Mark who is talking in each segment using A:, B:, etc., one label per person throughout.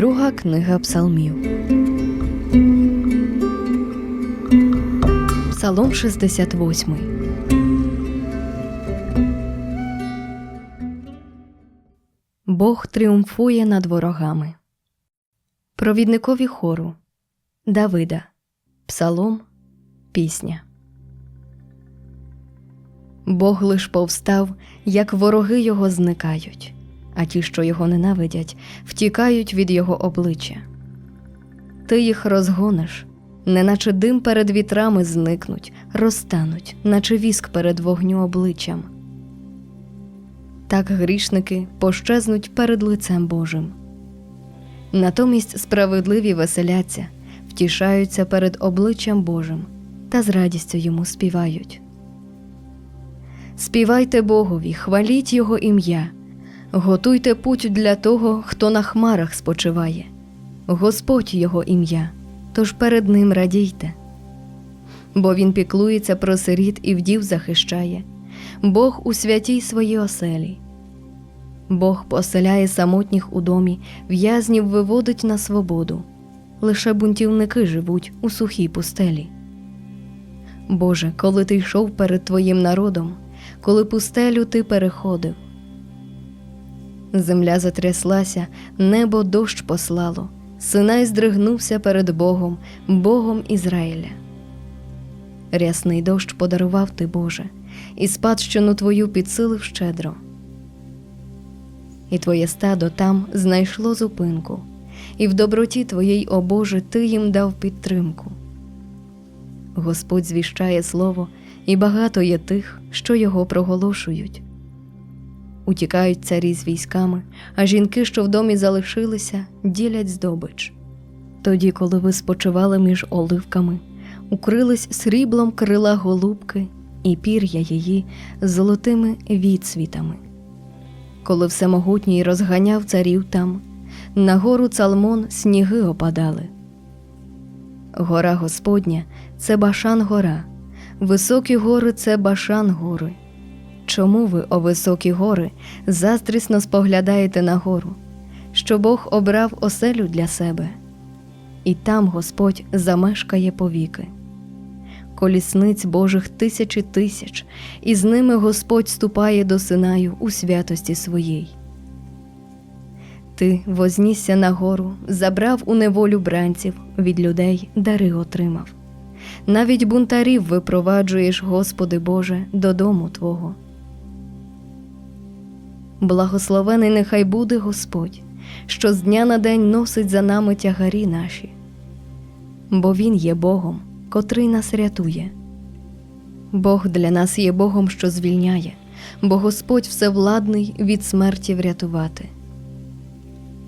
A: Друга книга Псалмів. Псалом 68. Бог тріумфує над ворогами. Провідникові хору Давида. Псалом. Пісня. Бог лиш повстав, як вороги його зникають, а ті, що його ненавидять, втікають від його обличчя. Ти їх розгониш, неначе дим перед вітрами зникнуть, розтануть, наче віск перед вогню обличчям. Так грішники пощезнуть перед лицем Божим. Натомість справедливі веселяться, втішаються перед обличчям Божим та з радістю йому співають. Співайте Богові, хваліть Його ім'я, готуйте путь для того, хто на хмарах спочиває. Господь Його ім'я, тож перед Ним радійте. Бо Він піклується про сиріт і вдів захищає, Бог у святій своїй оселі. Бог поселяє самотніх у домі, в'язнів виводить на свободу. Лише бунтівники живуть у сухій пустелі. Боже, коли ти йшов перед Твоїм народом, коли пустелю ти переходив. Земля затряслася, небо дощ послало, Синай здригнувся перед Богом, Богом Ізраїля. Рясний дощ подарував ти, Боже, і спадщину твою підсилив щедро. І твоє стадо там знайшло зупинку, і в доброті твоїй, о Боже, ти їм дав підтримку. Господь звіщає слово, і багато є тих, що його проголошують. Утікають царі з військами, а жінки, що в домі залишилися, ділять здобич. Тоді, коли ви спочивали між оливками, укрились сріблом крила голубки і пір'я її золотими відсвітами. Коли всемогутній розганяв царів там, на гору цалмон сніги опадали. Гора Господня це башан гора, високі гори це башан гори. Чому ви, о високі гори, заздрісно споглядаєте на гору, що Бог обрав оселю для себе, і там Господь замешкає повіки. Колісниць Божих тисячі тисяч, і з ними Господь ступає до Синаю у святості своїй. Ти вознісся на гору, забрав у неволю бранців, від людей дари отримав. Навіть бунтарів випроваджуєш, Господи Боже, додому Твого. Благословений нехай буде Господь, що з дня на день носить за нами тягарі наші, бо Він є Богом, котрий нас рятує. Бог для нас є Богом, що звільняє, бо Господь всевладний від смерті врятувати.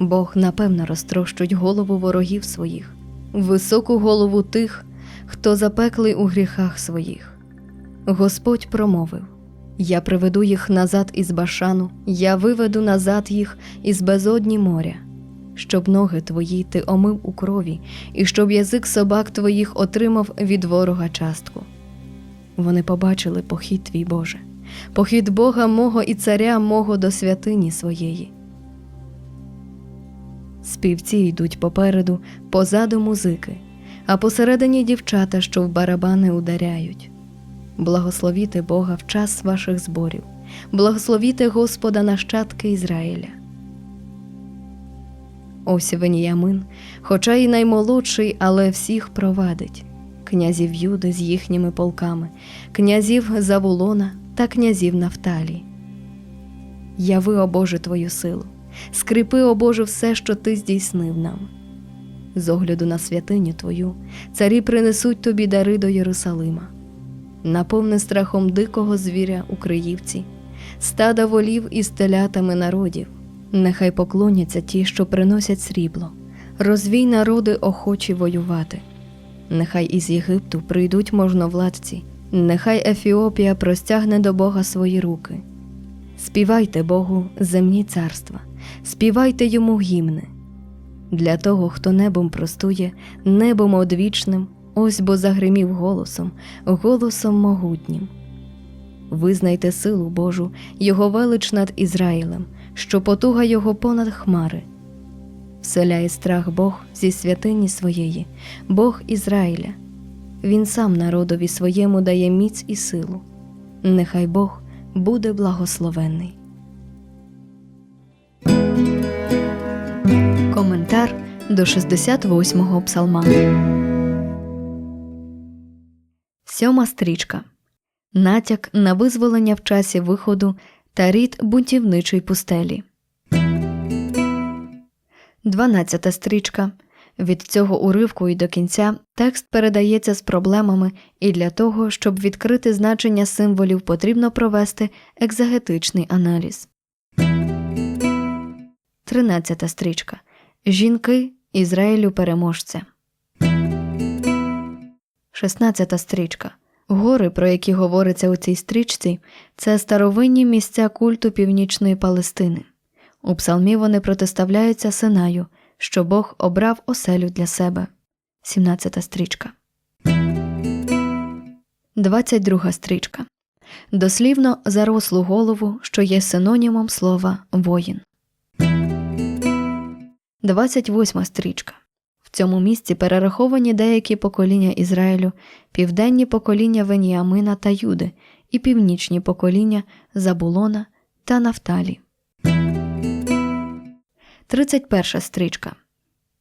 A: Бог напевно розтрощить голову ворогів своїх, високу голову тих, хто запеклий у гріхах своїх. Господь промовив Я приведу їх назад із башану, я виведу назад їх із безодні моря, щоб ноги твої ти омив у крові, і щоб язик собак твоїх отримав від ворога частку. Вони побачили похід твій Боже, похід Бога мого і царя мого до святині своєї. Співці йдуть попереду, позаду музики, а посередині дівчата, що в барабани ударяють. Благословіте Бога в час ваших зборів, благословіте Господа нащадки Ізраїля. Ось Веніямин, хоча й наймолодший, але всіх провадить князів Юди з їхніми полками, князів Завулона та князів Нафталі. Яви, о Боже, Твою силу, скріпи, о Боже, все, що Ти здійснив нам. З огляду на святиню Твою, царі принесуть тобі дари до Єрусалима, наповни страхом дикого звіря у Криївці, стада волів із телятами народів. Нехай поклоняться ті, що приносять срібло, розвій народи охочі воювати. Нехай із Єгипту прийдуть можновладці, нехай Ефіопія простягне до Бога свої руки. Співайте Богу, земні царства, співайте йому гімни. Для того, хто небом простує, небом одвічним, ось бо загримів голосом, голосом могутнім. Визнайте силу Божу, Його велич над Ізраїлем, що потуга Його понад хмари. вселяє страх Бог зі святині своєї, Бог Ізраїля. Він сам народові своєму дає міць і силу. Нехай Бог буде благословенний. Коментар до 68-го псалма. Сьома стрічка. Натяк на визволення в часі виходу та рід бунтівничої пустелі. 12 стрічка. Від цього уривку і до кінця текст передається з проблемами, і для того, щоб відкрити значення символів, потрібно провести екзегетичний аналіз. 13 стрічка. Жінки Ізраїлю переможця. 16 стрічка. Гори, про які говориться у цій стрічці, це старовинні місця культу північної Палестини. У псалмі вони протиставляються Синаю, що Бог обрав оселю для себе. 17 стрічка. 22 стрічка. Дослівно зарослу голову, що є синонімом слова воїн. 28 стрічка. Цьому місці перераховані деякі покоління Ізраїлю, південні покоління Веніамина та Юди і північні покоління Забулона та Нафталі. 31 стрічка.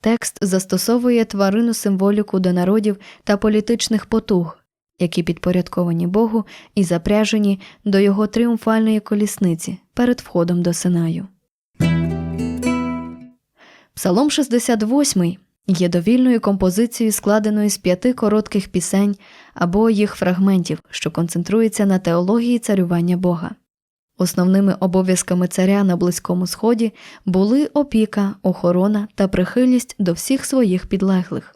A: Текст застосовує тварину символіку до народів та політичних потуг, які підпорядковані Богу і запряжені до його тріумфальної колісниці перед входом до Синаю. Псалом 68 є довільною композицією, складеною з п'яти коротких пісень або їх фрагментів, що концентруються на теології царювання Бога. Основними обов'язками царя на Близькому Сході були опіка, охорона та прихильність до всіх своїх підлеглих.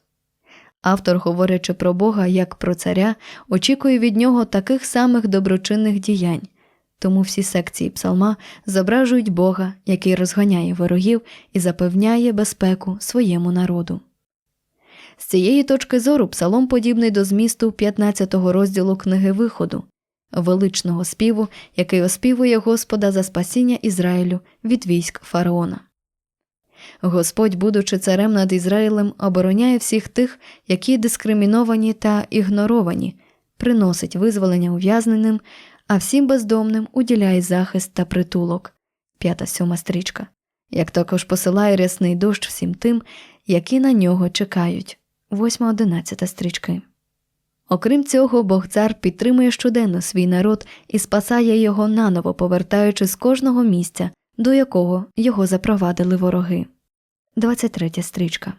A: Автор, говорячи про Бога як про царя, очікує від нього таких самих доброчинних діянь, тому всі секції псалма зображують Бога, який розганяє ворогів і запевняє безпеку своєму народу. З цієї точки зору псалом подібний до змісту 15-го розділу книги Виходу, величного співу, який оспівує Господа за спасіння Ізраїлю від військ фараона. Господь, будучи царем над Ізраїлем, обороняє всіх тих, які дискриміновані та ігноровані, приносить визволення ув'язненим, а всім бездомним уділяє захист та притулок. П'ята сьома стрічка. Як також посилає рясний дощ всім тим, які на нього чекають. Восьма одинадцята стрічки. Окрім цього, Бог цар підтримує щоденно свій народ і спасає його наново, повертаючи з кожного місця, до якого його запровадили вороги. 23 стрічка.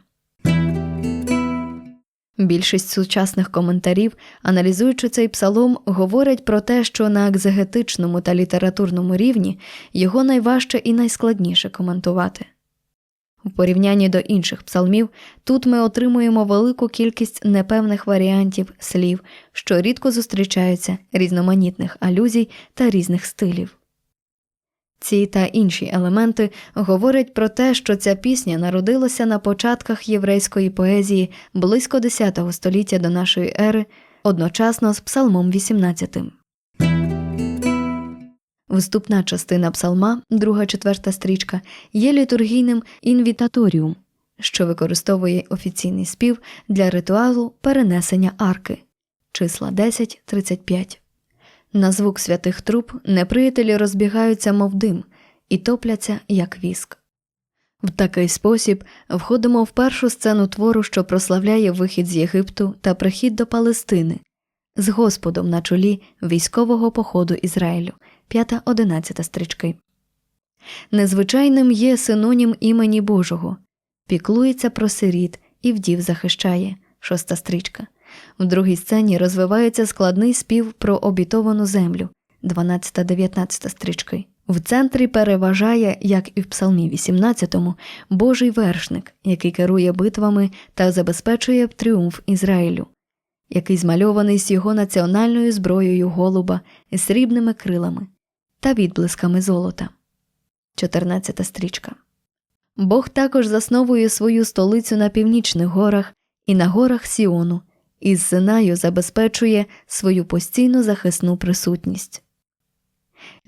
A: Більшість сучасних коментарів, аналізуючи цей псалом, говорять про те, що на екзегетичному та літературному рівні його найважче і найскладніше коментувати. В порівнянні до інших псалмів, тут ми отримуємо велику кількість непевних варіантів слів, що рідко зустрічаються, різноманітних алюзій та різних стилів. Ці та інші елементи говорять про те, що ця пісня народилася на початках єврейської поезії близько X століття до нашої ери, одночасно з Псалмом 18. Вступна частина псалма, друга четверта стрічка, є літургійним інвітаторіум, що використовує офіційний спів для ритуалу перенесення арки числа 10-35. На звук святих труб неприятелі розбігаються, мов дим, і топляться, як віск. В такий спосіб входимо в першу сцену твору, що прославляє вихід з Єгипту та прихід до Палестини, з Господом на чолі військового походу Ізраїлю, 5-11 стрічки. Незвичайним є синонім імені Божого, піклується про сиріт і вдів захищає, шоста стрічка. В другій сцені розвивається складний спів про обітовану землю 12-19 стрічки. В центрі переважає, як і в Псалмі 18, Божий вершник, який керує битвами та забезпечує тріумф Ізраїлю, який змальований з його національною зброєю голуба срібними крилами та відблисками золота. 14 стрічка. Бог також засновує свою столицю на північних горах і на горах Сіону із Синаю забезпечує свою постійну захисну присутність.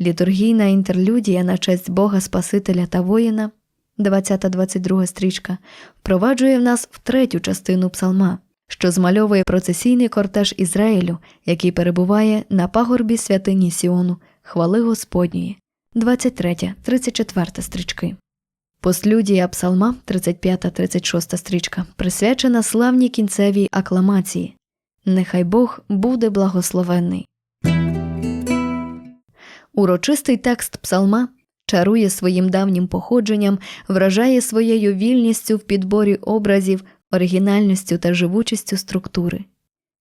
A: Літургійна інтерлюдія на честь Бога Спасителя та воїна 20-22 стрічка, впроваджує в нас в третю частину псалма, що змальовує процесійний кортеж Ізраїлю, який перебуває на пагорбі святині Сіону, хвали Господньої, 23-34 стрічки. Послюдія псалма, 35-36 стрічка, присвячена славній кінцевій акламації. Нехай Бог буде благословенний. Урочистий текст псалма чарує своїм давнім походженням, вражає своєю вільністю в підборі образів, оригінальністю та живучістю структури.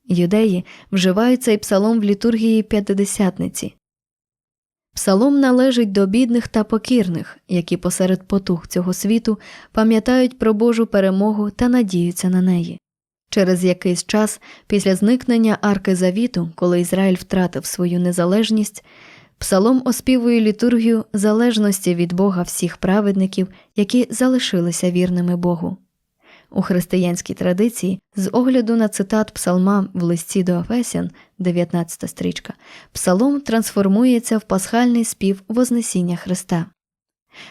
A: Юдеї вживають цей псалом в літургії п'ятидесятниці. Псалом належить до бідних та покірних, які посеред потух цього світу пам'ятають про Божу перемогу та надіються на неї. Через якийсь час після зникнення арки завіту, коли Ізраїль втратив свою незалежність, псалом оспівує літургію залежності від Бога всіх праведників, які залишилися вірними Богу. У християнській традиції, з огляду на цитат псалма в листі до Ефесян, 19 стрічка, псалом трансформується в пасхальний спів Вознесіння Христа.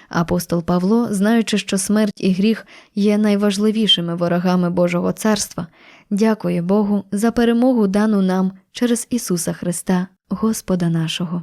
A: Апостол Павло, знаючи, що смерть і гріх є найважливішими ворогами Божого царства, дякує Богу за перемогу дану нам через Ісуса Христа, Господа нашого.